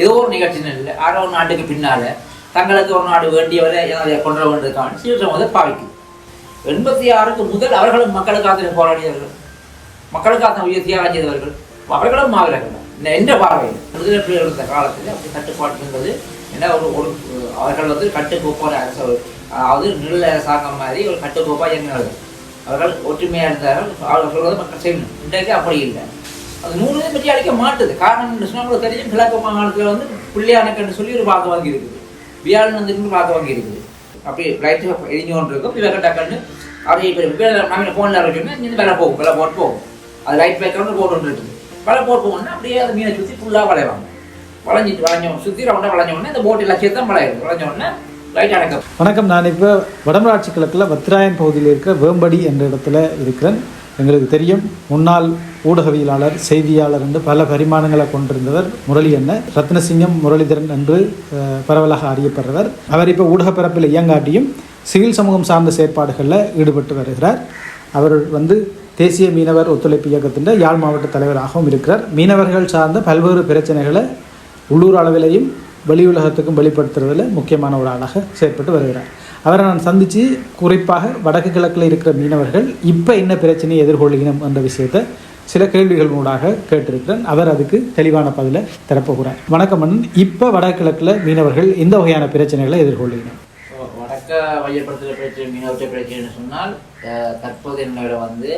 ஏதோ ஒரு நிகழ்ச்சி இல்லை. ஆட ஒரு நாட்டுக்கு பின்னால தங்களுக்கு ஒரு நாடு வேண்டியவரை அதை கொண்டு வர வேண்டியதுக்கான சீற்றம் வந்து பாவிக்குது எண்பத்தி ஆறுக்கு முதல் அவர்களும் மக்களுக்காக போராடியவர்கள். மக்களுக்காக உயர் தியாகம் செய்தவர்கள் அவர்களும் மாவீரர்கள். இந்த எந்த பார்வையில் விடுதலை புலிகள் இருந்த காலத்தில் அப்படி கட்டுப்பாடு இருந்தது என்ன ஒரு ஒரு அவர்கள் வந்து கட்டுக்கோப்பான அரசு அதாவது நிழல் அரசாங்கம் மாதிரி ஒரு கட்டுக்கோப்பாக இயங்கினார்கள் அவர்கள் ஒற்றுமையாக இருந்தார்கள். அவர்கள் வந்து மக்கள் செய்யணும் இன்றைக்கு அப்படி இல்லை. அது நூறு பற்றி அழைக்க மாட்டுது. காரணம் என்ன உங்களுக்கு தெரியும் கிழக்கு மாகாணத்தில் வந்து பிள்ளையானக்கன்னு சொல்லி ஒரு வாக்கு வாங்கி இருக்குது. வியாழனந்துக்கு வாக்கு வாங்கி இருக்குது. அப்படி லைட்டு எரிஞ்சு கொண்டு இருக்கும். இவங்க டக்குன்னு அதை இப்போ நாங்கள் ஃபோனில் இருக்கோம்னா இந்த வேலை போகும் வேலை போட்டு போகும். அது லைட் பேக்கர்னு போட்டு ஒன்று இருக்குது. வேலை போட்டு போகணும்னா அப்படியே அது மீனை சுற்றி ஃபுல்லாக வளைவாங்க. வளைஞ்சிட்டு வளைஞ்சோம் சுற்றி ரவுண்டாக வளைஞ்சோடனே இந்த போட்டு லட்சியம் தான் வளையும் வளைஞ்ச உடனே லைட் வணக்கம். நான் இப்போ வடமராட்சி கிழக்கில் வத்ராயன் பகுதியில் இருக்கிற வேம்படி என்ற இடத்துல இருக்கிறேன். எங்களுக்கு தெரியும். முன்னாள் ஊடகவியலாளர் செய்தியாளர் என்று பல பரிமாணங்களை கொண்டிருந்தவர் முரளி என்ன. ரத்னசிங்கம் முரளிதரன் என்று பரவலாக அறியப்படுறவர் அவர் இப்போ ஊடக பரப்பில் இயங்காட்டியும் சிவில் சமூகம் சார்ந்த செயற்பாடுகளில் ஈடுபட்டு வருகிறார். அவர் வந்து தேசிய மீனவர் ஒத்துழைப்பு இயக்கத்தின் யாழ் மாவட்ட தலைவராகவும் இருக்கிறார். மீனவர்கள் சார்ந்த பல்வேறு பிரச்சனைகளை உள்ளூர் அளவிலையும் வெளியுலகத்துக்கும் வெளிப்படுத்துறதுல முக்கியமான ஒரு ஆளாக செயற்பட்டு வருகிறார். அவரை நான் சந்தித்து குறிப்பாக வடக்கு கிழக்கில் இருக்கிற மீனவர்கள் இப்போ என்ன பிரச்சனையை எதிர்கொள்கிறோம் என்ற விஷயத்தை சில கேள்விகள் மூடாக கேட்டிருக்கிறேன். அவர் அதுக்கு தெளிவான பதிலை தரப்போகிறார். வணக்கம் அண்ணன். இப்போ வடகிழக்கில் மீனவர்கள் எந்த வகையான பிரச்சனைகளை எதிர்கொள்கிறோம் ஸோ வடக்க மையப்படுத்துகிற பிரச்சனை மீனவற்ற பிரச்சனைன்னு சொன்னால் தற்போது என்னோட வந்து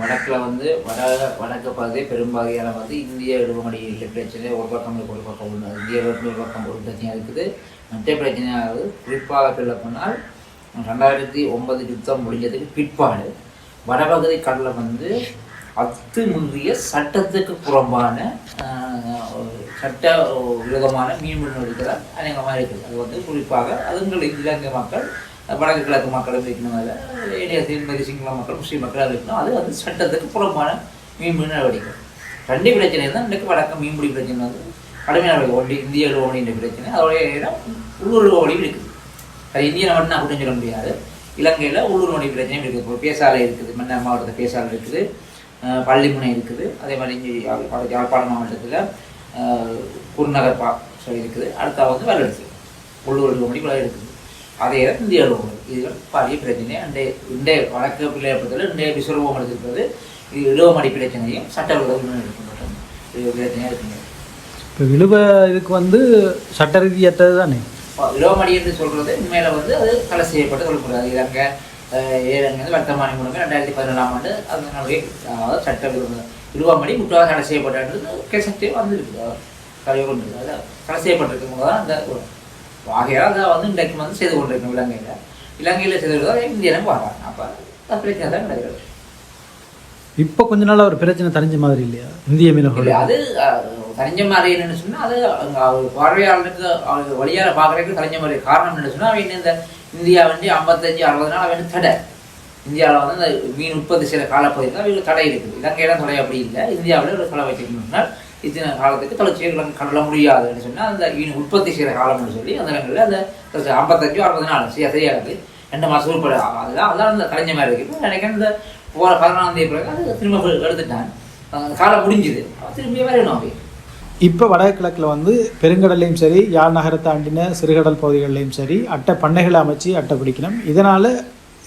வடக்கில் வந்து வட வடக்கு பகுதி பெரும்பாகையான வந்து இந்திய இடுமடியில் பிரச்சனை ஒரு பக்கம் ஒரு பக்கம் உள்ளது இந்திய இடுமடி ஒரு பக்கம் ஒரு பிரச்சனையாக இருக்குது. மற்ற பிரச்சனையாவது குறிப்பாக சொல்ல போனால் ரெண்டாயிரத்தி ஒன்பது யுத்தம் முடிஞ்சதுக்கு பிற்பாடு வடபகுதி கடலில் வந்து அத்துமுந்திய சட்டத்துக்கு புறம்பான சட்ட விரோதமான மீன் நடவடிக்கை அநேகமாக இருக்குது. அது வந்து குறிப்பாக அதுங்கள் இலங்கை மக்கள் வடக்கு கிழக்கு மக்களும் இருக்கணும் ஏடியா திருமதி சிங்கள மக்கள் முஸ்லீம் மக்கள் இருக்கணும் அது வந்து சட்டத்துக்கு புறம்பான மீன் நடவடிக்கை. ரெண்டு பிரச்சனை தான். இன்றைக்கு வடக்கு மீன்பிடி பிரச்சனை வந்து கடுமையான ஒன்றி இந்திய ஓடின்ற பிரச்சனை. அதோடைய இடம் உள்ளூர் ஓடி இருக்குது. அது இந்திய மட்டும் நான் குற்றம் சொல்ல முடியாது. இலங்கையில் உள்ளூர் நோடி பிரச்சனையும் இருக்குது. இப்போ பேசாலை இருக்குது. மன்னார் மாவட்டத்தில் பேசாலை இருக்குது. பள்ளிமுனை இருக்குது. அதே மாதிரி இங்கே யாழ்ப்பாணம் மாவட்டத்தில் குருநகர் பா சொல்லி இருக்குது. அடுத்தா வந்து வல்லடிச்சு உள்ளூர் இடுவமடி கூட இருக்குது. அதே தான் இந்திய இடுவமடி இதுகள் பாரிய பிரச்சனை. அண்டைய இன்றைய வடக்கு பிள்ளையப்பத்தில் இன்றைய விஸ்வரூபம் எடுத்திருக்கிறது இது இடுவமடி பிரச்சனையும் சட்டவிரோதம் இருக்கின்றன இது பிரச்சனையாக இருக்குங்க. இப்போ விழுவ இதுக்கு வந்து சட்ட ரீதியற்றது தானே? இளவமடி என்று சொல்றது உண்மையில வந்து அது தடை செய்யப்பட்டு சொல்லக்கூடாது இலங்கை வந்து வர்த்தமானி மூலமே ரெண்டாயிரத்தி பதினேழாம் ஆண்டு அதனுடைய அதாவது சட்ட விரோத இழுவாமடி முற்றாக தடை செய்யப்பட்டது. கேசட்டே வந்துருக்கு. தடை கொண்டு அது தடை செய்யப்பட்டிருக்கும் போது தான் அந்த ஆகையால் அதை வந்து இன்றைக்கு வந்து செய்து கொண்டிருக்கும் இலங்கையில. இலங்கையில செய்து இந்தியாவும் வராங்க அப்போ பிரச்சனை தான் கிடையாது இப்போ கொஞ்ச நாள் ஒரு பிரச்சனை தெரிஞ்ச மாதிரி இல்லையா? இந்திய மீனவர்கள். அது அஹ், தனிஞ்ச மாதிரி என்னன்னு சொன்னா அது அவர் பார்வையாளருக்கு அவர் வழியால பார்க்கறதுக்கு தனிஞ்ச மாதிரி காரணம் என்ன சொன்னா அவன் இந்த இந்தியா வந்து ஐம்பத்தஞ்சு அறுபது நாள் அவன் தடை. இந்தியாவில் வந்து அந்த மீன் உற்பத்தி செய்கிற காலப்பகுதியில் அவங்களுக்கு தடை இருக்குது. இலங்கையில தடை அப்படி இல்லை. இந்தியாவில் ஒரு தடை வைக்கணும்னா இத்தனை காலத்துக்கு தொலைச்சியை கடல முடியாதுன்னு சொன்னா அந்த மீன் உற்பத்தி செய்கிற காலம்னு சொல்லி அந்த இடங்களில் அந்த ஐம்பத்தஞ்சு அறுபது நாள் சரியா சரியாது ரெண்டு மாதம் உட்பட அதெல்லாம் அதான் அந்த கலைஞ்ச மாதிரி இருக்கு. இப்போ நினைக்கிறேன் இந்த போகிற பதினாலாம் தேதி பிறகு அது திரும்ப எடுத்துட்டான். அந்த காலம் முடிஞ்சுது. திரும்பி வரணும் அவன் இப்போ வடகிழக்கில் வந்து பெருங்கடல்லையும் சரி யாழ் நகரை தாண்டின சிறுகடல் பகுதிகளிலையும் சரி அட்டை பண்ணைகளை அமைச்சு அட்டை பிடிக்கணும். இதனால்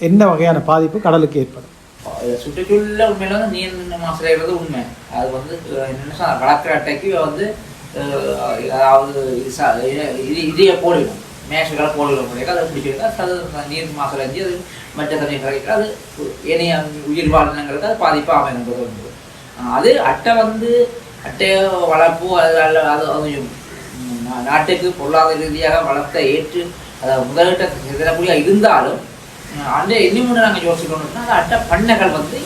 என்ன வகையான பாதிப்பு கடலுக்கு ஏற்படும்? சுற்றுச்சூழல உண்மையில நீர் மாசுடைகிறது உண்மை. அது வந்து என்ன என்னன்னு வளர்க்குற அட்டைக்கு வந்து அதாவது இது இதையே இது இதைய போடுவோம். கிடையாது முடியாது அதை பிடிச்சிருக்கா அது நீர் மாசுடைஞ்சு அது மற்ற தண்ணி கரைக்க அது இணைய உயிர் வாழ்னங்களுக்கு அது பாதிப்பாக அமைகிறது உண்டு அது அட்டை வந்து அட்டை வளர்ப்பு அது அல்ல அது அது நாட்டுக்கு பொருளாதார ரீதியாக வளர்த்த ஏற்று அதை முதலீட்டை சிதறக்கூடிய இருந்தாலும் அந்த இன்னும் நாங்கள் யோசிக்கணும்னா அந்த அட்டை பண்ணைகள் வந்து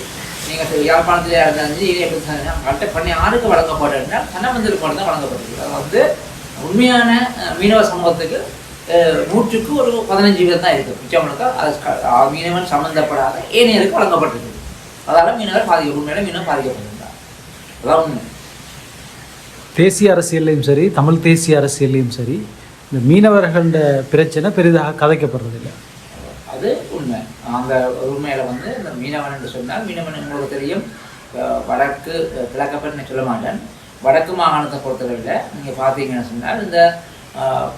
நீங்கள் யாழ்ப்பாணத்திலே இருந்தாலும் இதே எப்படி சொன்னீங்கன்னா, அட்டை பண்ணை யாருக்கு வழங்கப்பட்டதுன்னா தன்னமந்திருக்கு மட்டும் தான் வழங்கப்பட்டிருக்கு. அது வந்து உண்மையான மீனவ சமூகத்துக்கு நூற்றுக்கு ஒரு பதினஞ்சு பேர் தான் இருக்குது. மிச்சவனுக்கு அது மீனவன் சம்மந்தப்படாத ஏனையருக்கு வழங்கப்பட்டிருக்குது அதால் மீனவர் பாதிக்க உண்மையில மீனவர் பாதிக்கப்பட்டிருந்தார். அதான் உண்மை. தேசிய அரசியல்லையும் சரி தமிழ் தேசிய அரசியல்லையும் சரி இந்த மீனவர்கள பிரச்சனை பெரிதாக கதைக்கப்படுறதில்லை. அந்த உரிமையில் வந்து இந்த மீனவன் என்று சொன்னால் மீனவன் உங்களுக்கு தெரியும். வடக்கு அஹ், கிழக்கப்பட்டு சொல்ல மாட்டேன். வடக்கு மாகாணத்தை பொறுத்தளவில் நீங்கள் பார்த்தீங்கன்னு சொன்னால் இந்த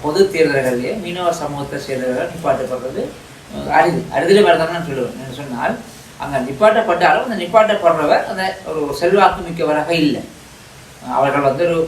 பொது தேர்தல்களிலே மீனவ சமூகத்தை சேர்ந்தவர்கள் நிப்பாட்டப்படுறது அரிது அரிதில் வேறு சொல்லுவேன். என்று சொன்னால் அங்கே நிப்பாட்டப்பட்டாலும் அந்த நிப்பாட்டப்படுறவர் அந்த ஒரு செல்வாக்கு மிக்கவராக இல்லை. அவர்கள் வந்து ஒரு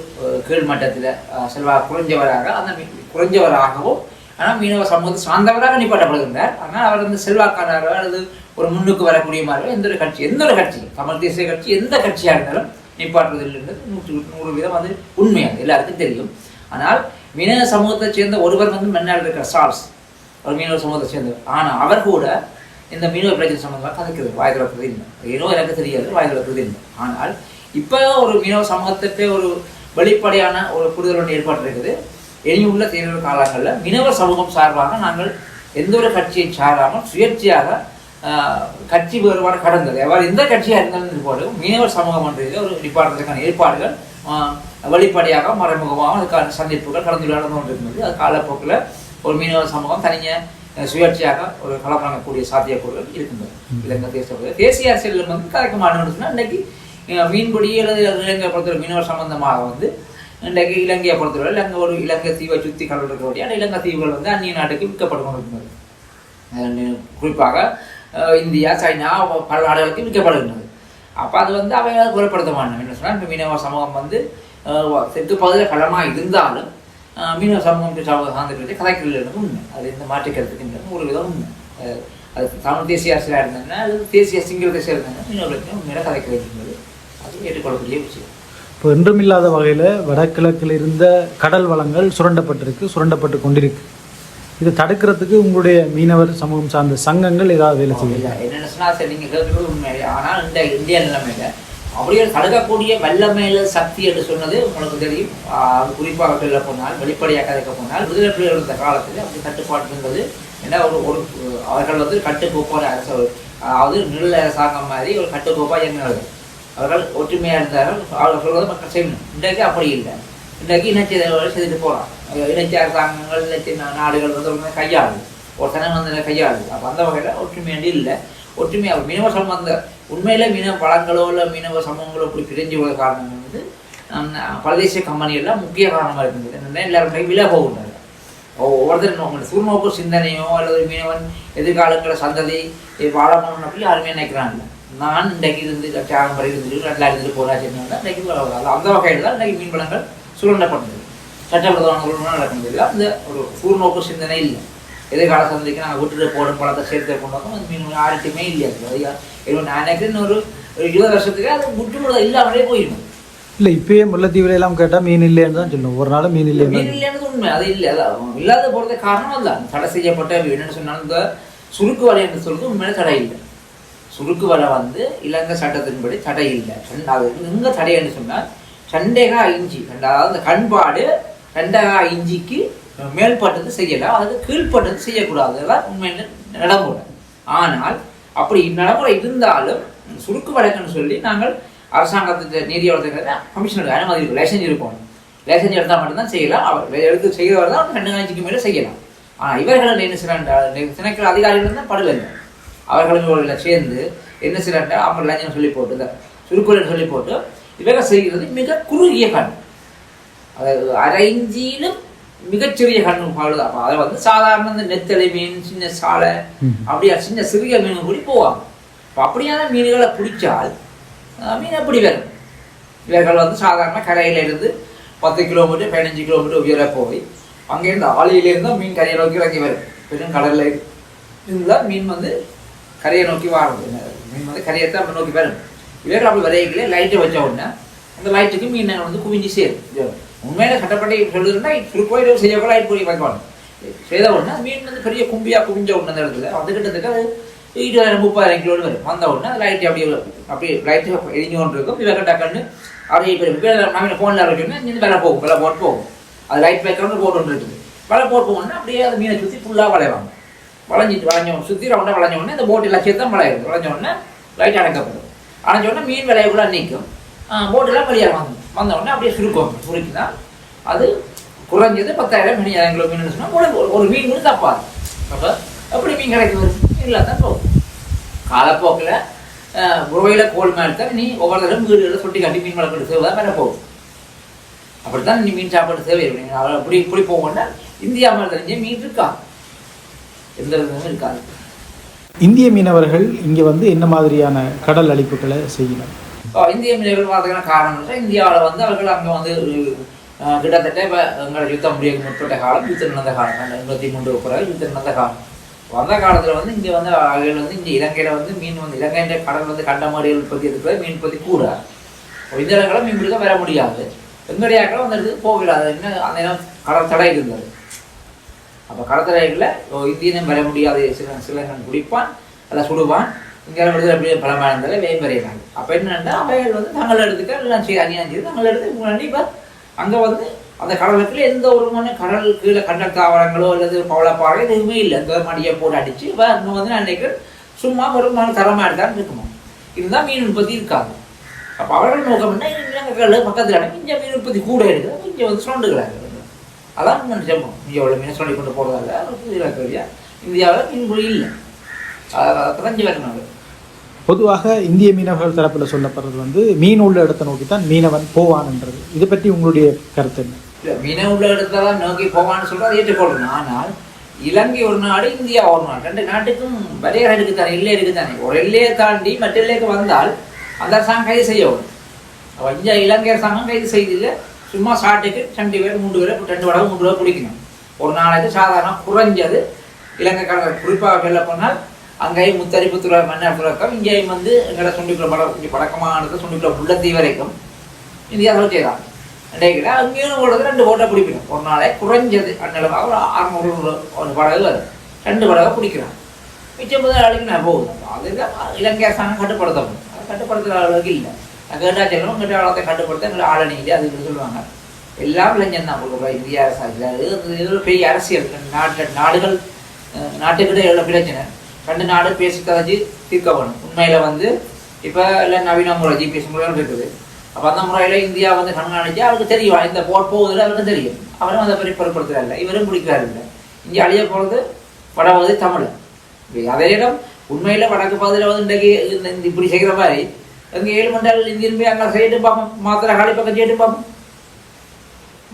கீழ்மட்டத்தில் செல்வா செல்வாக்கு குறைஞ்சவராக அந்த குறைஞ்சவராகவும் ஆனால் மீனவ சமூகத்தை சார்ந்தவராக நிப்பாட்டப்படுகின்றார் ஆனால் அவர் வந்து செல்வாக்கானவரோ அல்லது ஒரு முன்னுக்கு வரக்கூடிய மாதிரி எந்த ஒரு கட்சி எந்த ஒரு கட்சி தமிழ் தேசிய கட்சி எந்த கட்சியாக இருந்தாலும் நிப்பாட்டுவதில் நூற்று நூறு வீதம் அது உண்மையாது எல்லாருக்கும் தெரியும். ஆனால் மீனவ சமூகத்தை சேர்ந்த ஒருவர் வந்து மன்னால் இருக்கிற சார்ஸ் ஒரு மீனவ சமூகத்தை சேர்ந்தவர். ஆனால் அவர் கூட இந்த மீனவ பிரச்சனை சம்பந்தமாக கதைக்கிறது வாய் திறப்பது இல்லை. ஏனோ எனக்கு தெரியாது வாய் திறப்பது இல்லை. ஆனால் இப்போ ஒரு மீனவ சமூகத்துக்கு ஒரு வெளிப்படையான ஒரு புரிதல் ஒன்று ஏற்பாடு இருக்குது. உள்ள தேர்தல் காலங்களில் மீனவ சமூகம் சார்பாக நாங்கள் எந்த ஒரு கட்சியை சாராமல் சுயேட்சையாக கட்சி வேறுபாடு கடந்தது. எவ்வாறு எந்த கட்சியாக இருந்தாலும் இருப்பாடு மீனவர் சமூகம் என்ற ஒரு நிப்பாடுறதுக்கான ஏற்பாடுகள் வெளிப்படையாக மறைமுகமாக அதுக்கான சந்திப்புகள் கடந்து நடந்து கொண்டிருந்தது அது காலப்போக்கில் ஒரு மீனவர் சமூகம் தனியாக சுயேட்சையாக ஒரு களமிறங்கக்கூடிய சாத்தியக்கூறுகள் இருக்கின்றது இலங்கை தேசிய தேசிய அரசியல் வந்து கதைக்க மாட்டேன்னு இன்னைக்கு மீன்பிடி அல்லது இலங்கை பொறுத்தவரை மீனவர் சம்பந்தமாக வந்து இன்றைக்கு இலங்கையை பொறுத்தவரை இலங்கை ஒரு இலங்கை தீவை சுற்றி கடல் அந்த இலங்கை தீவுகள் வந்து அந்நிய நாட்டுக்கு விற்கப்பட்டு கொண்டிருக்கிறது குறிப்பாக இந்தியா சைனா பல நாடுகளுக்கு விற்கப்படுகின்றது. அப்போ அது வந்து அவைகளை குறைப்படுத்த வேண்டும். என்ன சொன்னால் இப்போ மீனவ சமூகம் வந்து செத்து தெற்கு பகுதியில் களமாக இருந்தாலும் மீனவ சமூகம் சமூக சார்ந்த கதைக்கிறது உண்மை. அது இந்த மாற்றிக்கிறதுக்கு ஒரு விதம் உண்மை. அது தமிழ் தேசிய அரசியலாக இருந்தாங்கன்னா அது தேசிய சிங்கள தேசியம் இருந்தாங்கன்னா மீனவர்களுக்கு உண்மையில கதைக்கிறது அது ஏற்றுக்கொள்ளக்கூடிய விஷயம். இப்போ என்றுமில்லாத வகையில் வடகிழக்கில் இருந்த கடல் வளங்கள் சுரண்டப்பட்டிருக்கு சுரண்டப்பட்டு கொண்டிருக்கு. இதை தடுக்கிறதுக்கு உங்களுடைய மீனவர் சமூகம் சார்ந்த சங்கங்கள் ஏதாவது வேலை செய்யுது இல்ல, என்னன்னு நீங்கள் சரி கேட்கறது உண்மை ஆனால் இந்த இந்திய நிலைமையில் அப்படியே தடுக்கக்கூடிய வல்லமையில சக்தி என்று சொன்னது உங்களுக்கு தெரியும். அது குறிப்பாக சொல்ல போனால் வெளிப்படையாக கதைக்க போனால் விடுதலை புலிகள் இருந்த காலத்தில் அப்படி கட்டுப்பாடு என்பது என்ன ஒரு ஒரு அவர்கள் வந்து கட்டுக்கோப்பான அரசு அதாவது நிழல் அரசாங்கம் மாதிரி ஒரு கட்டுக்கோப்பாக இயங்கினார்கள். அவர்கள் ஒற்றுமையாக இருந்தார்கள். அவர்கள் சொல்வதை மக்கள் செய்யணும் இன்றைக்கு அப்படி இல்லை. இன்றைக்கு இணைச்சி செய்துட்டு போகிறான் இணைச்சி அரசாங்கங்கள் இணைச்சி நாடுகள் வந்து ஒரு கையாளுது. ஒரு சனம் வந்து கையாளுது. அப்போ அந்த வகையில் ஒற்றுமையாண்டி இல்லை. ஒற்றுமை மீனவ சம்பந்த உண்மையில மீனவ வளங்களோ இல்லை மீனவ சமூகங்களோ இப்படி பிரிஞ்சு உள்ள காரணம் வந்து ஹம், பரதேசிய கம்பெனியெல்லாம் முக்கிய காரணமாக இருந்தது. என்னென்னா எல்லாரும் கை விலை போகின்றாங்க ஒவ்வொருத்தரும் உங்களோட சூழ்நோக்கு சிந்தனையோ அல்லது மீனவன் எதிர்காலங்கள சந்ததி இ- வாழணும்னு அப்படி யாருமே நினைக்கிறாங்க. நான் இன்றைக்கு இருந்து தியாகம் வரை இருந்துட்டு நல்லா இருந்துட்டு போறா சொன்னா இன்றைக்கு அந்த வகையில் தான் இன்றைக்கு மீன் வளங்கள் சுரண்டப்பட்டது சட்டவிரோதமான நடக்கிறது அந்த ஒரு சூழ்நோக்கு சிந்தனை இல்லை. எதிர்கால சந்ததிக்கு நாங்கள் விட்டுட்டு போடும் பழத்தை சேர்த்து கொண்டோம் அந்த மீன் யாருக்குமே இல்லை அது அது நான் நினைக்கிறேன் ஒரு ஒரு இருபது வருஷத்துக்கு அது முற்றுமுழுதாக இல்லாமலே போயிடும். இல்லை இப்பயே முல்லைத்தீவுல எல்லாம் கேட்டால் மீன் இல்லைன்னு தான் சொல்லணும் ஒரு நாள் மீன் இல்லைன்னு மீன் இல்லைன்னு உண்மை. அது இல்லை. அது இல்லாத போறது காரணம் அதுதான். தடை செய்யப்பட்ட என்னன்னு சொன்னாலும் இந்த சுருக்கு வலை என்று சொல்றது உண்மையில தடை இல்லை. சுருக்கு வலை வந்து இலங்கை சட்டத்தின்படி தடை இல்லை ரெண்டாவது எங்க தடைன்னு சொன்னால் சண்டேகா இஞ்சி ரெண்டாவது அந்த கண்பாடு ரெண்டகா இஞ்சிக்கு மேல்பட்டது செய்யலாம் அது கீழ்ப்பட்டது செய்யக்கூடாது அதான் உண்மையில நடைமுறை. ஆனால் அப்படி நடைமுறை இருந்தாலும் சுருக்கு வழக்குன்னு சொல்லி நாங்கள் அரசாங்கத்துக்கு நீதியோட வளர்த்துக்கிற அனுமதி இருக்கும் லைசன்ஸ் இருக்கும். லைசன்ஸ் எடுத்தால் மட்டும்தான் செய்யலாம் அவர் எடுத்து செய்கிறவர் தான் ரெண்டு காய்ச்சிக்கு மேலே செய்யலாம். ஆனால் இவர்கள் என்ன செய்யறாங்க திணைக்கிற அதிகாரிகள் தான் படலை அவர்களும் சேர்ந்து என்ன செய்யறாங்க அவங்க லஞ்சம் சொல்லி போட்டு இந்த சுருக்குறள் சொல்லி போட்டு இவர்கள் செய்கிறது மிக குறுகிய கண். அதாவது அரை இஞ்சியிலும் மிகச்சிறிய கண்ணு பாடுது அப்போ அதை வந்து சாதாரண இந்த நெத்தலை மீன் சின்ன சாலை. அப்படியா சின்ன சிறிய மீன் கூடி போவாங்க. அப்போ அப்படியான மீன்களை பிடிச்சால் மீன் எப்படி வரும்? இவர்கள் வந்து சாதாரண கரையில இருந்து பத்து கிலோமீட்டர் பதினஞ்சு கிலோமீட்டர் உயர போய் அங்கேருந்து ஆலையிலேருந்து மீன் கரையை நோக்கி இறங்கி வரும். பெரும் கடல்ல இருந்தால் மீன் வந்து கரையை நோக்கி வாழும். மீன் வந்து கரையை தான் நோக்கி வரும். இவர்கள் அப்படி வரையிலே லைட்டை வச்ச உடனே அந்த லைட்டுக்கு மீன் வந்து குவிஞ்சு சேரும். உண்மையில கட்டப்பட்டை சொல்லுதுன்னா திருக்கோயில் செய்யக்கூட லைட் போய் வைக்கணும் செய்த உடனே மீன் வந்து பெரிய கும்பியாக குவிஞ்ச உடனே அந்த இடத்துல அது கிட்டத்தட்ட அது இருபதாயிரம் முப்பதாயிரம் கிலோன்னு வரும். வந்த உடனே அந்த லைட் அப்படியே அப்படியே லைட்டு எரிஞ்சு கொண்டு இருக்கும் இவர்கள் டக்குன்னு அப்படியே இப்போ நம்ம ஃபோனில் வச்சோன்னா இந்த வேலை போகும் வேலை போட்டு போகும். அது லைட் வைக்கணும்னு போட்டு ஒன்று இருக்குது. வலை போட்டு போகணும்னா அப்படியே அந்த மீனை சுற்றி ஃபுல்லாக வளைவாங்க. வளைஞ்சிட்டு வளைஞ்ச சுற்றி ரவுண்டாக வளைஞ்ச உடனே இந்த போட்டு எல்லாம் சேர்த்து தான் வளையுது. வளைஞ்ச உடனே லைட் அடைக்கப்படும் அடைஞ்ச உடனே மீன் விளையக்குள்ள நிற்கும் போட்டெல்லாம் வெளியாக வந்து வந்த உடனே அப்படியே சுருக்கும். தான் அது குறைஞ்சது பத்தாயிரம் மணி ஆயிரம் கிலோ மீன் சொன்னால் ஒரு ஒரு மீன் கூட தப்பாது அப்போ எப்படி மீன் கிடைக்கும்? இல்லை தான் போகும். காலப்போக்கில் உறவையில் கோல் மேலே தான் நீ ஒவ்வொரு தடவை வீடுகளில் சுட்டி காட்டி மீன் வளர்க்குற சேவை தான் மேலே போகும். அப்படித்தான் நீ மீன் சாப்பாடு சேவை நீங்கள் அவ- அப்படி இப்படி போகணும்னா இந்தியா மாதிரி தெரிஞ்ச மீன் இருக்கா? எந்த விதமும் இருக்காது. இந்திய மீனவர்கள் இங்கே வந்து என்ன மாதிரியான கடல் அழிப்புகளை செய்யலாம் இந்திய மீனவர்கள் பார்த்தீங்கன்னா காரணம் இந்தியாவில் வந்து அவர்கள் அங்கே வந்து கிட்டத்தட்ட இப்போ எங்களை யுத்தம் முடிய முற்பட்ட காலம் யுத்தம் நடந்த காலம். எண்பத்தி மூன்று பிறகு யுத்தம் நடந்த காலம். வந்த காலத்தில் வந்து இங்கே வந்து அவர்கள் வந்து இங்கே இலங்கையில் வந்து மீன் வந்து இலங்கையின் கடல் வந்து கண்டமாடிகள் உற்பத்தி இருக்கிறது மீன் உற்பத்தி கூட அப்ப இந்த இடங்களை மீன் பிடிக்க வர முடியாது. எங்களுடைய ஆக்களை வந்து இடத்துக்கு போகல. அது என்ன அந்த இடம் கடல் தடை இருந்தது. அப்போ கடற்கரைகளில் இந்தியனும் வர முடியாது சில சிலகன் குடிப்பான் அதை சுடுவான். இங்கே விடுதலை அப்படியே பலமாக இருந்தாலும் வேன் வரையிறாங்க அப்போ என்னென்னா அவைகள் வந்து தங்கள் எடுத்துக்க எல்லாம் செய்ய அநியாயம் செய்து தங்கள் எடுத்து முன்னாடி இப்போ அங்கே வந்து அந்த கடலுக்குள்ள எந்த ஒரு மணி கடல் கீழே கண்டல் தாவரங்களோ அல்லது பவளப்பாறை எதுவுமே இல்லை. அந்த மடியை போட்டு அடிச்சு இப்போ அங்கே வந்து நான் நினைக்கிறேன் சும்மா ஒரு தரமாக எடுத்தான்னு இருக்குமா? இதுதான் மீன் உற்பத்தி இருக்காது அப்போ அவர்கள் நோக்கம் என்ன? பக்கத்தில் இடம் இங்கே மீன் உற்பத்தி கூட இருக்குது. இங்கே வந்து சுரண்டுகிறாங்க அதான் உள்ள மீன் சொல்லி கொண்டு போகிறதால இலக்கையா இந்தியாவில் மீன்குழி இல்லை. தான் வரணும் பொதுவாக இந்திய மீனவர்கள் தரப்பில் சொல்லப்படுறது வந்து மீன் உள்ள இடத்தை நோக்கி தான் மீனவன் போவான்ன்றது. இதை பற்றி உங்களுடைய கருத்து என்ன? இல்லை மீனை உள்ள இடத்தெல்லாம் நோக்கி போவான்னு சொல்றது ஏற்றுக்கொள்ளணும். ஆனால் இலங்கை ஒரு நாடு இந்தியா ஒரு நாடு. ரெண்டு நாட்டுக்கும் வரையறை இருக்குதானே எல்லை இருக்குதானே? ஒரு எல்லையை தாண்டி மற்ற எல்லைக்கு வந்தால் அந்த அரசாங்கம் கைது செய்ய வரும் அப்போ இங்கே இலங்கை அரசாங்கம் கைது செய்தில்லை. சும்மா சாட்டுக்கு ரெண்டு பேர் மூன்று பேர் ரெண்டு வடவை மூன்று பேர் பிடிக்கணும் ஒரு நாளைக்கு சாதாரண குறைஞ்சது. இலங்கை கடற்கரை குறிப்பாக சொல்ல போனால் அங்கேயும் முத்தரிப்புத்துறை மன்னர் துறக்கம் இங்கேயும் வந்து எங்களை சுண்டிக்குள்ள பட பழக்கமானது சுண்டிக்குள்ள உள்ளத்தை வரைக்கும். இந்தியா செய்கிறாங்க இன்றைக்கு அங்கேயும் ஓடுறது ரெண்டு போட்டை பிடிக்கணும் ஒரு நாளை குறைஞ்சது. அந்நிலமாக ஒரு அறுநூறு ஒரு படகு வருது ரெண்டு படகை பிடிக்கிறான் மிச்சம் முதல் அளவுக்கு நான் போகுது அதுதான் இலங்கை அரசாங்கம் கட்டுப்படுத்தணும். அது கட்டுப்படுத்துகிற அளவுக்கு இல்லை. நான் கேட்டா செல்லும் கட்டுப்படுத்த எங்களை ஆளணி இல்லை அதுக்கு சொல்லுவாங்க. எல்லாம் இளைஞன் தான் உங்களுக்கு இந்திய அரசாங்கம் இது இது ஒரு பெரிய அரசியல். நாட்டு நாடுகள் நாட்டுக்கிட்ட எவ்வளோ பிரச்சனை. ரெண்டு நாடு பேசி கதைச்சு தீர்க்க வேணும். உண்மையில் வந்து இப்போ எல்லாம் நவீன முறை ஜிபிஎஸ் முறையும் இருக்குது. அப்போ அந்த முறையில் இந்தியா வந்து கண்காணிச்சு அவருக்கு தெரியும். இந்த போட் போகுதுல அவருக்கு தெரியும். அவரும் அதை பற்றி இல்லை. இவரும் பிடிக்கிறாரு இல்லை. இங்கே அழிய போகிறது வடபகுதி தமிழ். அதே இடம் உண்மையில் வடக்கு பகுதியில் வந்து இன்றைக்கு இந்த இப்படி செய்கிற மாதிரி அங்கே ஏழு மண்டல் இந்தியன் போய் அங்கே செய்யட்டு பார்ப்போம். மாத்திரை காலி பக்கம் செய்யட்டு பார்ப்போம்.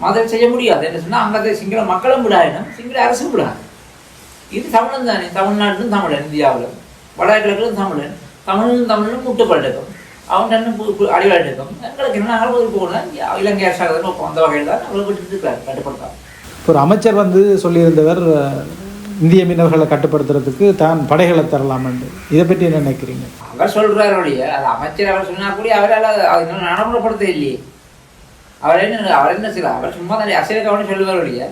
மாதிரி செய்ய முடியாது. என்ன சொன்னால் அங்கே சிங்கள மக்களும் விடாயினும் சிங்கள அரசும் விடாது. இது தமிழன் தானே. தமிழ்நாட்டிலும் தமிழன் இந்தியாவில் வடகிழக்கிலும் தமிழன். தமிழும் தமிழும் முட்டுப்பட்டுக்கும் அவன் ரெண்டும் அடிவாடிக்கும் எங்களுக்கு என்ன நாங்கள் போகணும் இலங்கை அரசாங்கத்தில் அந்த வகையில் தான் அவங்களை விட்டு கட்டுப்படுத்தாங்க இப்போ ஒரு அமைச்சர் வந்து சொல்லியிருந்தவர் இந்திய மீனவர்களை கட்டுப்படுத்துறதுக்கு தான் படைகளை தரலாம் என்று. இதை பற்றி என்ன நினைக்கிறீங்க? அவர் சொல்றாரு ஒழிய அது அமைச்சர் அவர் சொன்னா கூட அவரால் நடைமுறைப்படுத்த இல்லையே. அவர் என்ன அவர் என்ன செய்யலாம் அவர் சும்மா தான் அரசியல் கவனம் சொல்லுவார் ஒழிய.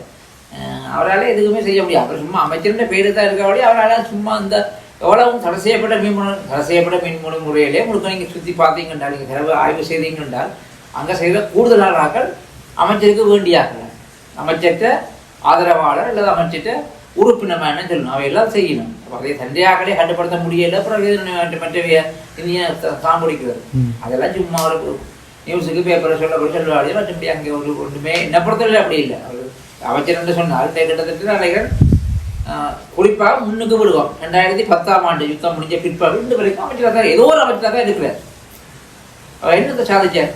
அவரால் எதுவுமே செய்ய முடியாது. அவர் சும்மா அமைச்சர்ன்ற பேரு தான் இருக்க ஒழிய அவரால் சும்மா இந்த எவ்வளவு தடை செய்யப்பட்ட மீன்மூலம் தடை செய்யப்பட்ட மீன்மூலம் முறையிலே முழுக்க நீங்கள் சுற்றி பார்த்தீங்கன்றால் நீங்கள் செலவு ஆய்வு செய்தீங்கன்றால் அங்கே செய்த கூடுதலாளர்கள் அமைச்சருக்கு வேண்டியாக அமைச்சர்கிட்ட ஆதரவாளர் அல்லது அமைச்சர்கிட்ட உறுப்பினர் என்ன சொல்லணும் அவையெல்லாம் செய்யணும். அதை சண்டையாக்களே கட்டுப்படுத்த முடியல அப்புறம் மற்றவைய இந்திய சாம்பிடிக்கிறது. அதெல்லாம் சும்மா ஒரு நியூஸுக்கு பேப்பரை சொல்ல சொல்லுவாங்க மற்றபடி அங்கே ஒரு ஒன்றுமே என்ன பொறுத்தவரை அப்படி இல்லை. அவர் அமைச்சர் என்று சொன்னால் கிட்டத்தட்ட நிலைகள் குறிப்பாக முன்னுக்கு விடுவோம். ரெண்டாயிரத்தி பத்தாம் ஆண்டு யுத்தம் முடிஞ்ச பிற்பாடு இந்த வரைக்கும் அமைச்சராக தான் ஏதோ ஒரு அமைச்சராக தான் இருக்கிறார். அவர் என்னத்தை சாதிச்சார்?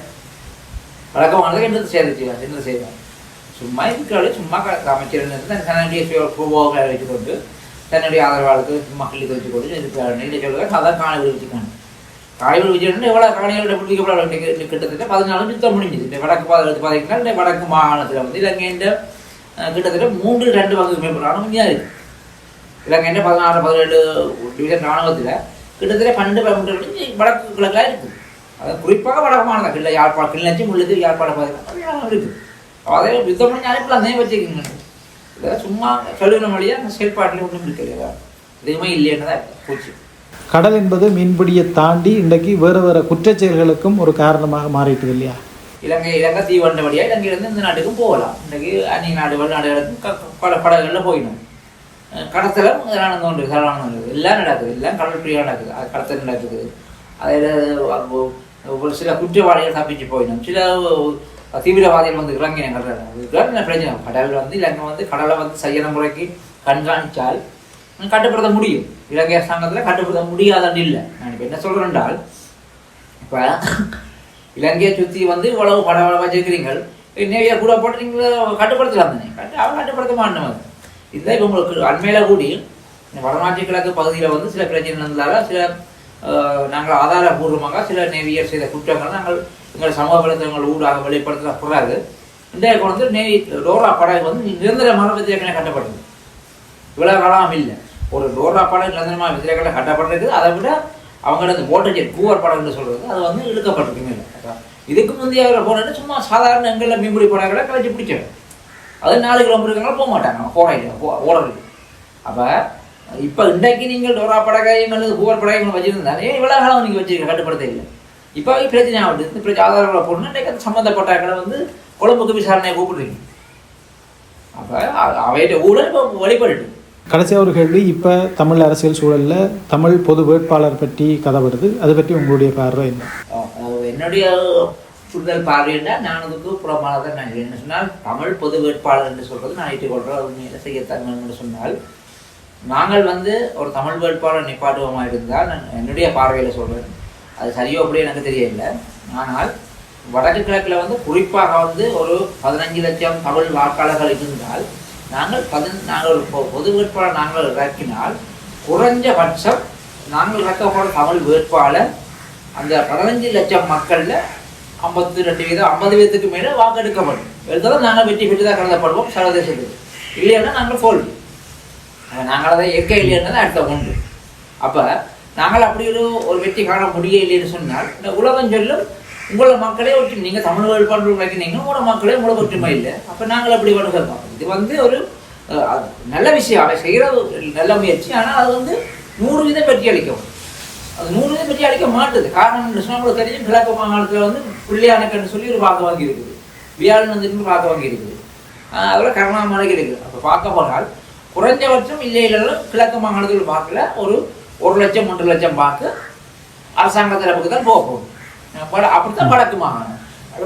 வழக்கமானது என்னத்தை சாதிச்சார்? என்ன செய்வார்? சும்மா இருக்கிறாள் சும்மா க- அமைச்சர் இருந்து தன்னுடைய பூவோகளை தன்னுடைய ஆதரவாளருக்கு சும்மா கிள்ளி வச்சு கொண்டு இருக்கிறார் என்று சொல்லுவார் அதான் காணிகள் வச்சுக்காங்க காணிகள் வச்சுக்கணும் எவ்வளோ காணிகள் பிடிக்கப்பட கிட்டத்தட்ட பதினாலு யுத்தம் முடிஞ்சது. இந்த வடக்கு பாதத்தில் பார்த்தீங்கன்னா இந்த வடக்கு மாகாணத்தில் வந்து இலங்கையின் கிட்டத்தட்ட மூன்று ரெண்டு பங்கு மேம்படுறாங்க முடியாது இருக்கு இலங்கையின் பதினாறு பதினேழு டிவிஷன் ராணுவத்தில் கிட்டத்தட்ட பன்னெண்டு பன்னெண்டு வடக்கு கிழக்காக இருக்குது அது குறிப்பாக வடக்கு மாநிலம் கிள்ள யாழ்ப்பாணம் கிள்ளச்சி முள்ளது யாழ்ப்பாண பார்த்தீங்கன்னா இருக்குது அதே யுத்தம் பண்ணி அனுப்பலாம் அதே வச்சுக்கோங்க. இதெல்லாம் சும்மா சொல்லுகிற வழியாக அந்த செயல்பாட்டில் ஒன்றும் இருக்கிறதா எதுவுமே இல்லைன்னு தான் போச்சு. கடல் என்பது மீன்பிடியை தாண்டி இன்றைக்கு வேறு வேறு குற்றச் செயல்களுக்கும் ஒரு காரணமாக மாறிட்டு இல்லையா? இலங்கை இலங்கை தீவண்ட வழியாக இலங்கையிலேருந்து இந்த நாட்டுக்கும் போகலாம். இன்றைக்கு அந்நிய நாடு வெளிநாடுகளுக்கும் படகுகளில் போயிடும். கடத்தலும் நடந்து கொண்டு சரவானம் நடக்குது. எல்லாம் நடக்குது. எல்லாம் கடல் பிரியாக நடக்குது. அது கடத்தல் நடக்குது. அதில் ஒரு சில குற்றவாளிகள் தப்பிச்சு போயிடும். சில தீவிரவாதிகள் வந்து இறங்கின என்ன பிரச்சனை. கடல் வந்து இலங்கை வந்து கடலை வந்து சரியான முறைக்கு கண்காணித்தால் கட்டுப்படுத்த முடியும். இலங்கை அரசாங்கத்தில் கட்டுப்படுத்த முடியாதன்னு இல்லை. நான் இப்போ என்ன சொல்கிறேன் என்றால் இப்போ இலங்கையை சுற்றி வந்து இவ்வளவு படம் வச்சிருக்கிறீங்க நிறைய கூட போட்டு நீங்கள் கட்டுப்படுத்தலாம் தானே? கட்டு அவன் கட்டுப்படுத்த மாட்டேன். இதுதான் இப்போ உங்களுக்கு அண்மையில் கூடி இந்த வடநாட்டு கிழக்கு பகுதியில் வந்து சில பிரச்சனை இருந்தாலும் சில நாங்கள் ஆதாரபூர்வமாக சில நேவியர் செய்த குற்றங்கள் நாங்கள் எங்கள் சமூக வலைத்தளங்கள் ஊடாக வெளிப்படுத்த பிறகு இன்றைய வந்து நேவி டோரா படகு வந்து நிரந்தரமாக வித்தியாசமே கட்டப்பட்டது. இவ்வளவு காலம் இல்லை. ஒரு டோரா படம் நிரந்தரமாக வித்தியாசங்களை கட்டப்பட்டிருக்கு அதை விட அவங்களோட அந்த ஓட்டஜெட் கூவர் படம்னு சொல்கிறது அது வந்து இழுக்கப்பட்டிருக்கு இதுக்கு முந்தைய அவர் போனது சும்மா சாதாரண எங்களில் மீன்பிடி படங்களை கலைச்சி பிடிச்சவன் அது நாலு கிலோமீட்டருங்களாம் போக மாட்டாங்க. போராயிடும் ஓடுறது அப்போ இப்போ இன்றைக்கு நீங்கள் டோரா படகையும் அல்லது கூவர் படகையும் வச்சிருந்தாலே ஏன் இவ்வளோ காலம் நீங்கள் வச்சிருக்க கட்டுப்படுத்த இல்லை? இப்போ பிரச்சனை ஆகுது இந்த பிரச்சனை ஆதாரங்களை போடணும் இன்றைக்கு அது சம்மந்தப்பட்டவர்களை வந்து கொழும்புக்கு விசாரணையை கூப்பிடுறீங்க. அப்போ அவையிட்ட ஊழல் இப்போ வெளிப்பட்டு கடைசியாக ஒரு கேள்வி. இப்போ தமிழ் அரசியல் சூழலில் தமிழ் பொது வேட்பாளர் பற்றி கதை வருது. அதை பற்றி உங்களுடைய பார்வை என்ன? என்னுடைய சுடுதல் பார்வையில நான் அதுக்கு புறமானதான் நான் என்ன சொன்னால் தமிழ் பொது வேட்பாளர் என்று சொல்றது நான் ஏற்றுக்கொள்கிறேன் உண்மையில செய்யத்தன்மை என்று சொன்னால் நாங்கள் வந்து ஒரு தமிழ் வேட்பாளர் நிப்பாட்டுவோமாக இருந்தால் நான் என்னுடைய பார்வையில சொல்றேன். அது சரியோ அப்படியே எனக்கு தெரியல ஆனால் வடக்கு கிழக்கில் வந்து குறிப்பாக வந்து ஒரு பதினஞ்சு லட்சம் தமிழ் வாக்காளர்கள் இருந்தால் நாங்கள் பதின நாங்கள் ஒரு பொ- பொது வேட்பாளர் நாங்கள் இறக்கினால் குறைஞ்சபட்சம் நாங்கள் இறக்கப்படும் தமிழ் வேட்பாளர் அந்த பதினஞ்சு லட்சம் மக்கள்ல ஐம்பத்தி ரெண்டு வீதம் ஐம்பது வீதத்துக்கு மேலே வாக்கெடுக்கப்படும் எடுத்தாலும் நாங்கள் வெற்றி பெற்று தான் கருதப்படுவோம். சர்வதேசத்துக்கு. இல்லைன்னா நாங்கள் தோல்வி. நாங்களாக தான் அதை ஏற்க அடுத்த ஒன்று. அப்போ நாங்கள் அப்படி ஒரு ஒரு வெற்றி காண முடியலைன்னு சொன்னால் இந்த உலகம் சொல்லும் உங்களோட மக்களே ஒற்றுமை நீங்கள் தமிழ் வழிபாடு வைக்கிறீங்க உங்களோட மக்களே உங்களோட ஒற்றுமை இல்லை. அப்போ நாங்கள் அப்படி பண்ணுறோம் இது வந்து ஒரு நல்ல விஷயம். அதை செய்கிற ஒரு நல்ல முயற்சி. ஆனால் அது வந்து நூறு வீதம் வெற்றி அளிக்கும். அது நூறு வீதம் வெற்றி அளிக்க மாட்டுது. காரணம் என்ன உங்களுக்கு தெரியும் கிழக்கு மாகாணத்தில் வந்து பிள்ளையானுக்குன்னு சொல்லி ஒரு வாக்கு வாங்கி இருக்குது. வியாழன் வந்து வாக்கு வாங்கி இருக்குது. அதில் கருணாமலைக்கு இருக்குது. அப்போ பார்க்க போனால் குறைஞ்சபட்சம் இல்லை கிழக்கு மாகாணத்தில் வாக்குல ஒரு ஒரு லட்சம் ஒன்று லட்சம் வாக்கு அரசாங்க தரப்புக்கு தான் போக போகும் பட அப்படித்தான் வடக்கு மாகாணம்.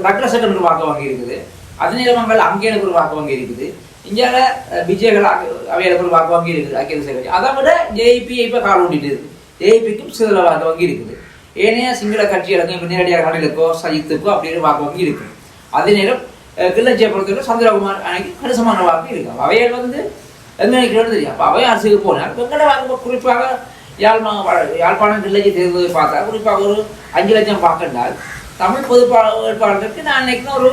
டக்ளசக்கு ஒரு வாக்கு வங்கி இருக்குது. அதிநீளமங்கள் அங்கே எனக்கு ஒரு வாக்கு வங்கி இருக்குது. இந்தியாவில் பிஜேகள் விஜயகள் ஒரு வாக்கு வங்கி இருக்குது ஐக்கிய சேகரி அதை விட ஜேபி இப்போ கால் ஊண்டிட்டு இருக்குது ஜேபிக்கும் சில வாக்கு வங்கி இருக்குது. ஏனைய சிங்கள கட்சிகளுக்கும் இப்போ நேரடியாக கடலுக்கோ சஜித்துக்கோ அப்படின்னு வாக்கு வங்கி இருக்குது. அதே நேரம் அஹ், கிள்ளச்சியை பொறுத்தவரை சந்திரகுமார் அன்னைக்கு கணிசமான வாக்கு இருக்கு அவைகள் வந்து எங்க தெரியும் அப்போ அவன் அரசுக்கு போனால் வெங்கட வாக்கு குறிப்பாக யாழ்மா யாழ்ப்பாணம் கிள்ளச்சி தேர்தலை பார்த்தா குறிப்பாக ஒரு அஞ்சு லட்சம் வாக்கண்டால் தமிழ் பொது பா- வேட்பாளருக்கு நான் நினைக்கிறேன் ஒரு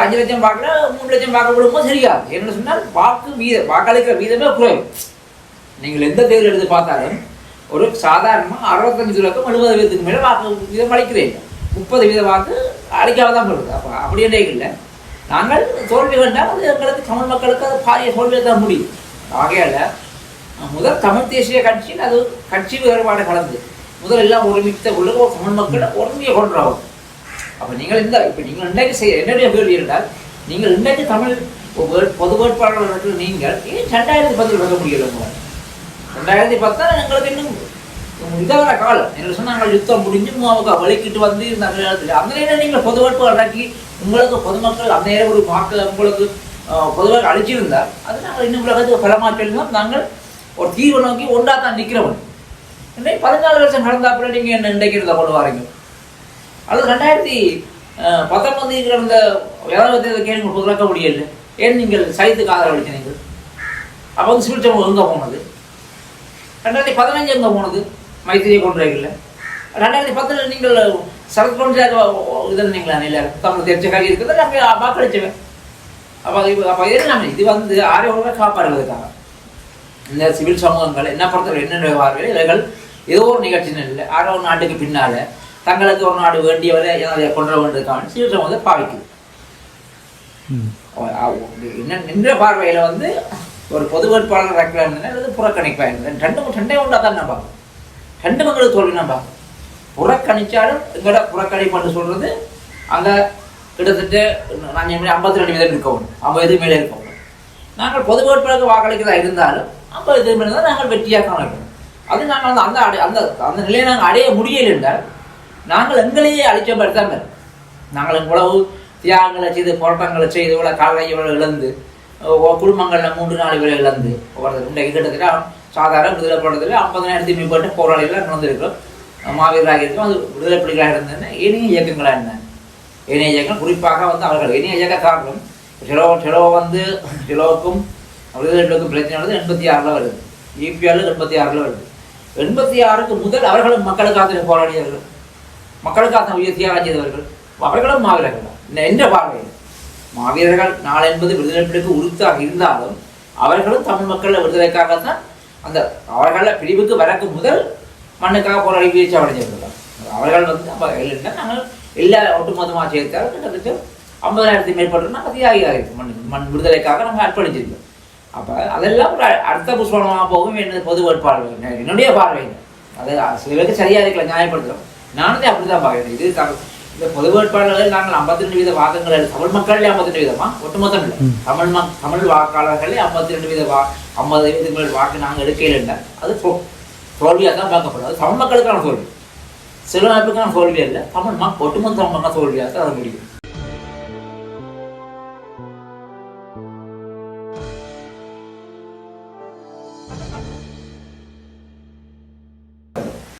அஞ்சு லட்சம் பார்க்கல மூணு லட்சம் பார்க்க விடும்போது சரியாது என்ன சொன்னால் வாக்கு வீதம் வாக்களிக்கிற வீதமே குறைவு நீங்கள் எந்த தேர்தல் எடுத்து பார்த்தாலும் ஒரு சாதாரணமாக அறுபத்தஞ்சு லட்சம் எழுபது வீதத்துக்கு மேலே வாக்கு வீதம் அளிக்கிறேன் முப்பது வீத வாக்கு அளிக்காம தான் போடுது அப்போ அப்படியே இல்லை நாங்கள் தோல்வி கண்டால் அது எங்களுக்கு தமிழ் மக்களுக்கு அது பாரிய தோல்வியை தான் முடியும் ஆகையால முதல் தமிழ் தேசிய கட்சியில் அது கட்சி வேறுபாடு கலந்து முதல் எல்லாம் ஒருமித்த உள்ள தமிழ் மக்களை ஒருமையை கொண்டாகும் அப்போ நீங்கள் இந்த இப்போ நீங்கள் இன்றைக்கு செய்ய என்னுடைய கேள்வி இருந்தால் நீங்கள் இன்றைக்கு தமிழ் பொது வேட்பாளர்கள் நீங்கள் ஏன் ரெண்டாயிரத்தி பத்தில் வைக்க முடியல உங்களால் ரெண்டாயிரத்தி பத்தால் எங்களுக்கு இன்னும் இதான காலம். என்ன சொன்னாங்க யுத்தம் முடிஞ்சு அவங்க வலிக்கிட்டு வந்து இந்த நேரத்தில் அந்த நேரம் நீங்கள் பொது வேட்பாளர் அடக்கி உங்களுக்கு பொதுமக்கள் அந்த நேரம் ஒரு வாக்கு உங்களுக்கு பொதுவாக அழிச்சிருந்தால் அது நாங்கள் இன்னும் உலகத்துக்கு பலமாக சொல்லுவோம் நாங்கள் ஒரு தீர்வு நோக்கி ஒன்றா தான் நிற்கிறவன் இன்னைக்கு பதினாலு வருஷம் கடந்தாப்புல நீங்கள் என்ன இன்றைக்கு இருந்தால் கொண்டு வரீங்க அது ரெண்டாயிரத்தி பத்தொன்பது இருக்கிற அந்த வேதாந்தத்தை கேள்வி புதுக்க முடியல ஏன் நீங்கள் சைத்துக்கு ஆதரவு நீங்கள் அப்போ வந்து சிவில் சமூகம் எங்கே போனது ரெண்டாயிரத்தி பதினஞ்சு எங்கே போனது மைத்திரியை கொண்டு ரெண்டாயிரத்தி பத்தில் நீங்கள் சரத் பஞ்சாயத்து இதில் நீங்கள் இல்லை தமிழ் தெரிஞ்ச காரியம் இருக்கிறது நம்ம வாக்களிச்சவன் அப்போ இது அப்போ நம்ம இது வந்து ஆரோக்கியமாக காப்பாடுவதற்காக இந்த சிவில் சமூகங்கள் என்ன பொறுத்தவரை என்ன பார்வையில் இவர்கள் ஏதோ ஒரு நிகழ்ச்சி இல்லை ஆரோ நாட்டுக்கு பின்னால தங்களுக்கு ஒரு நாடு வேண்டியவரை அதை கொண்டு வேண்டியதுக்கான சிவில் சமூகத்தை பாவிக்குது. என்ன நின்ற பார்வையில வந்து ஒரு பொது வேட்பாளர் வைக்கிறாங்க அல்லது புறக்கணிப்பாங்க ரெண்டு ரெண்டே ஒன்றா தான் நான் பார்க்கணும். ரெண்டு மக்களுக்கு தோல்வி நான் பார்க்கணும். புறக்கணிச்சாலும் எங்களோட புறக்கணிப்புன்னு சொல்றது அங்க கிட்டத்தட்ட நாங்கள் எப்படி ஐம்பத்தி ரெண்டு வீதம் இருக்கவும் ஐம்பது மேலே இருக்கவும் நாங்கள் பொது வேட்பாளருக்கு வாக்களிக்கிறதா இருந்தாலும் ஐம்பது மேலே தான் நாங்கள் வெற்றியாக காணப்படும். அது நாங்கள் அந்த அந்த அடை- அந்த அந்த நிலையை நாங்கள் அடைய முடியலை என்றால் நாங்கள் எங்களையே அழிச்சப்படுத்தாமல் இருக்கும். நாங்கள் இவ்வளவு தியாகங்களை செய்து போராட்டங்களை செய்து இவ்வளோ காலை இவ்வளோ இழந்து குடும்பங்களில் குடும்பங்கள்ல மூன்று நாள் இவ்வளோ இழந்து ஒவ்வொருத்தர் இன்றைக்கு கிட்டத்தட்ட சாதாரண விடுதலை போராட்டத்தில் ஐம்பதனாயிரத்தி மேற்பட்ட போராளிகளாக நடந்திருக்கிறோம். மாவீரராக இருக்கும். அது விடுதலை புலிகளாக இருந்ததுன்னா இனிய இயக்கங்களாக இருந்தாங்க ஏனைய இயக்கம் குறிப்பாக வந்து அவர்கள் ஏனைய இயக்கக்காரர்களும் சிலோ சிலோ வந்து சிலோவுக்கும் விடுதலைக்கும் பிரச்சனை வந்து எண்பத்தி ஆறில் வருது. இபிஆர் எண்பத்தி ஆறில் வருது. எண்பத்தி ஆறுக்கு முதல் அவர்களும் மக்களுக்காக போராடியவர்கள். மக்களுக்காக உயிர் தியாகம் செய்தவர்கள் அவர்களும் மாவீரர்கள். என்ற பார்வையில். மாவீரர்கள் நாள் என்பது விடுதலைக்கு உறுத்தாக இருந்தாலும் அவர்களும் தமிழ் மக்கள் விடுதலைக்காகத்தான் அந்த அவர்களை பிரிவுக்கு வரக்கு முதல் மண்ணுக்காக போராடி வீழ்ச்சி அடைஞ்சவர்கள் அவர்கள் வந்து நம்ம நாங்கள் எல்லா ஒட்டுமொத்தமாக சேர்த்தால் கிட்டத்தட்ட ஐம்பதாயிரத்தி மேற்பட்டு நாங்கள் தியாகியாக இருக்கும் மண் மண் விடுதலைக்காக நம்ம அர்ப்பணிச்சிருக்கோம். அப்போ அதெல்லாம் ஒரு அர்த்த புஷ்பமாக போகும் என்னது பொது வேட்பாளர் என்னுடைய பார்வையில் அது சிலருக்கு சரியாக இருக்கல நியாயப்படுத்துகிறோம் நானே அப்படி தான் பார்க்குறேன். இது இந்த பொது வேட்பாளர்கள் நாங்கள் ஐம்பத்தி ரெண்டு வீத வாதங்கள் தமிழ் மக்களே ஐம்பத்தி ரெண்டு வீதமா? ஒட்டுமொத்தம் இல்லை. தமிழ் மக் தமிழ் வாக்காளர்களே ஐம்பத்தி ரெண்டு வீத வா ஐம்பது வீதங்கள் வாக்கு நாங்கள் எடுக்கையில் இல்லை அது தோல்வியாக தான் பார்க்கப்படும் அது தமிழ் மக்களுக்கான தோல்வி. சில அமைப்புக்கான தோல்வி இல்லை தமிழ் மக் ஒட்டுமொத்த தமிழ் மக்கள் தோல்வியாக அதை அது முடியும்